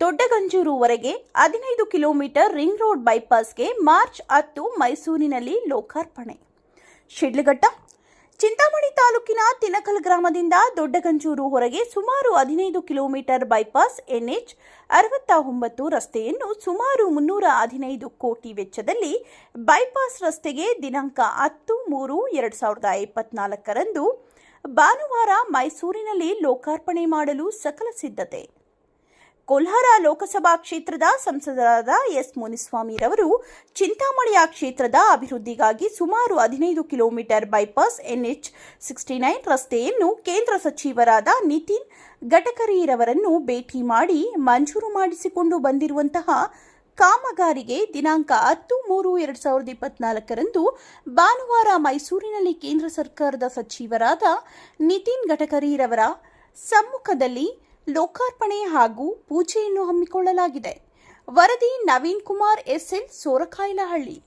ದೊಡ್ಡಗಂಜೂರುವರೆಗೆ ಹದಿನೈದು kilometre ring road ಬೈಪಾಸ್ಗೆ March ಹತ್ತು ಮೈಸೂರಿನಲ್ಲಿ ಲೋಕಾರ್ಪಣೆ. ಶಿಡ್ಲಘಟ್ಟ, ಚಿಂತಾಮಣಿ ತಾಲೂಕಿನ ತಿನಕಲ್ ಗ್ರಾಮದಿಂದ ದೊಡ್ಡಗಂಜೂರು ಹೊರಗೆ ಸುಮಾರು ಹದಿನೈದು ಕಿಲೋಮೀಟರ್ ಬೈಪಾಸ್ ಎನ್ಎಚ್ ಅರವತ್ತ ಒಂಬತ್ತು ರಸ್ತೆಯನ್ನು ಸುಮಾರು ಮುನ್ನೂರ ಹದಿನೈದು ಕೋಟಿ ವೆಚ್ಚದಲ್ಲಿ ಬೈಪಾಸ್ ರಸ್ತೆಗೆ ದಿನಾಂಕ ಹತ್ತು ಮೂರು ಎರಡು ಸಾವಿರದ ಇಪ್ಪತ್ನಾಲ್ಕರಂದು ಭಾನುವಾರ ಮೈಸೂರಿನಲ್ಲಿ ಲೋಕಾರ್ಪಣೆ ಮಾಡಲು ಸಕಲ ಸಿದ್ಧತೆ. ಕೋಲ್ಹಾರ ಲೋಕಸಭಾ ಕ್ಷೇತ್ರದ ಸಂಸದರಾದ ಎಸ್ ಮುನಿಸ್ವಾಮಿರವರು ಚಿಂತಾಮಣಿಯ ಕ್ಷೇತ್ರದ ಅಭಿವೃದ್ಧಿಗಾಗಿ ಸುಮಾರು ಹದಿನೈದು kilometre bypass NH sixty nine ರಸ್ತೆಯನ್ನು ಕೇಂದ್ರ ಸಚಿವರಾದ ನಿತಿನ್ ಗಡ್ಕರಿರವರನ್ನು ಭೇಟಿ ಮಾಡಿ ಮಂಜೂರು ಮಾಡಿಸಿಕೊಂಡು ಬಂದಿರುವಂತಹ ಕಾಮಗಾರಿಗೆ ದಿನಾಂಕ ಹತ್ತು ಮೂರು ಎರಡು ಸಾವಿರದ ಇಪ್ಪತ್ನಾಲ್ಕರಂದು ಭಾನುವಾರ ಮೈಸೂರಿನಲ್ಲಿ ಕೇಂದ್ರ ಸರ್ಕಾರದ ಸಚಿವರಾದ ನಿತಿನ್ ಗಡ್ಕರಿರವರ ಸಮ್ಮುಖದಲ್ಲಿ ಲೋಕಾರ್ಪಣೆ ಹಾಗೂ ಪೂಜೆಯನ್ನು ಹಮ್ಮಿಕೊಳ್ಳಲಾಗಿದೆ. ವರದಿ ನವೀನ್ ಕುಮಾರ್ ಎಸ್ಎಲ್ ಸೋರಕಾಯಲಹಳ್ಳಿ